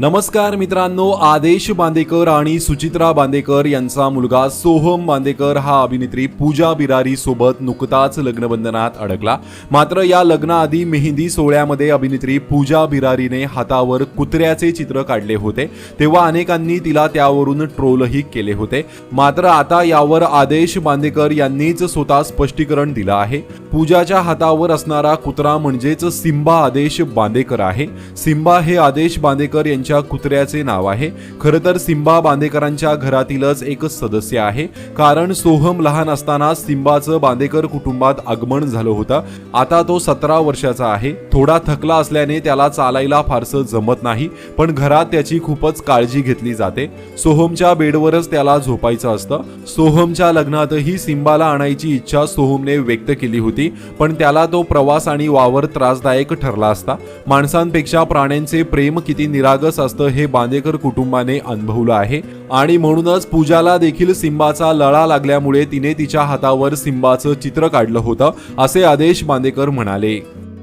नमस्कार मित्रांनो आदेश बांदेकर आणि सुचित्रा बांदेकर यांचा मुलगा सोहम बांदेकर हा अभिनेत्री पूजा बिरारी सोबत नुकताच लग्नबंधनात अडकला. मात्र या लग्नाआधी मेहंदी सोहळ्यामध्ये अभिनेत्री पूजा बिरारीने हातावर कुत्र्याचे चित्र काढले होते. तेव्हा अनेकांनी तिला त्यावरून ट्रोलही केले होते. मात्र आता यावर आदेश बांदेकर यांनीच स्वतः स्पष्टीकरण दिलं आहे. पूजाच्या हातावर असणारा कुत्रा म्हणजेच सिम्बा आदेश बांदेकर आहे. सिंबा हे आदेश बांदेकर यांच्या कुत्र्याचे नाव आहे. खरं तर सिंबा बांदेकरांच्या घरातीलच एक सदस्य आहे. कारण सोहम लहान असताना सिंबाचं बांदेकर कुटुंबात आगमन झालं होतं. आता तो सतरा वर्षाचा आहे. थोडा थकला असल्याने त्याला चालायला फारसं जमत नाही पण घरात त्याची खूपच काळजी घेतली जाते. सोहमच्या बेडवरच त्याला झोपायचं असतं. सोहमच्या लग्नातही सिंबाला आणायची इच्छा सोहमने व्यक्त केली होती पण त्याला तो प्रवास आणि वावर त्रासदायक ठरला असता. माणसांपेक्षा प्राण्यांचे प्रेम किती निरागस असतं हे बांदेकर कुटुंबाने अनुभवलं आहे. आणि म्हणूनच पूजाला देखील सिंबाचा लळा लागल्यामुळे तिने तिच्या हातावर सिंबाचं चित्र काढलं होतं असे आदेश बांदेकर म्हणाले.